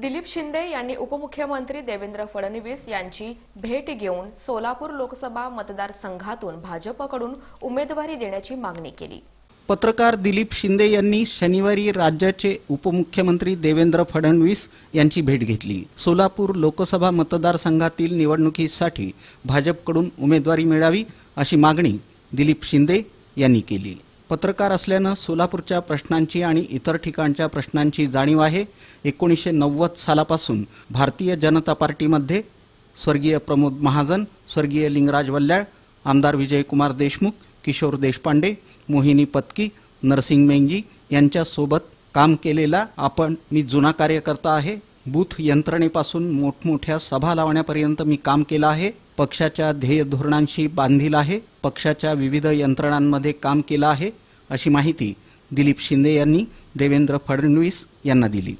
दिलीप शिंदे यांनी उपमुख्यमंत्री देवेंद्र फडणवीस यांची भेट घेऊन सोलापूर लोकसभा मतदारसंघातून भाजपकडून उमेदवारी देण्याची मागणी केली. पत्रकार दिलीप शिंदे यांनी शनिवारी राज्याचे उपमुख्यमंत्री देवेंद्र फडणवीस यांची भेट घेतली. सोलापूर लोकसभा मतदारसंघातील निवडणुकीसाठी भाजपकडून उमेदवारी मिळावी अशी मागणी दिलीप शिंदे यांनी केली. पत्रकार असल्यानं सोलापूरच्या प्रश्नांची आणि इतर ठिकाणच्या प्रश्नांची जाणीव आहे. एकोणीसशे नव्वद सालापासून भारतीय जनता पार्टीमध्ये स्वर्गीय प्रमोद महाजन स्वर्गीय लिंगराज वल्ल्याळ आमदार विजयकुमार देशमुख किशोर देशपांडे मोहिनी पत्की नरसिंग मेंगजी यांच्यासोबत काम केलेला आपण मी जुना कार्यकर्ता आहे. बूथ यंत्रणेपासून मोठमोठ्या सभा लावण्यापर्यंत मी काम केलं आहे. पक्षाच्या ध्येय धोरणांशी बांधील आहे. पक्षाच्या विविध यंत्रणांमध्ये काम केलं आहे. अशी माहिती दिलीप शिंदे यांनी देवेंद्र फडणवीस यांना दिली.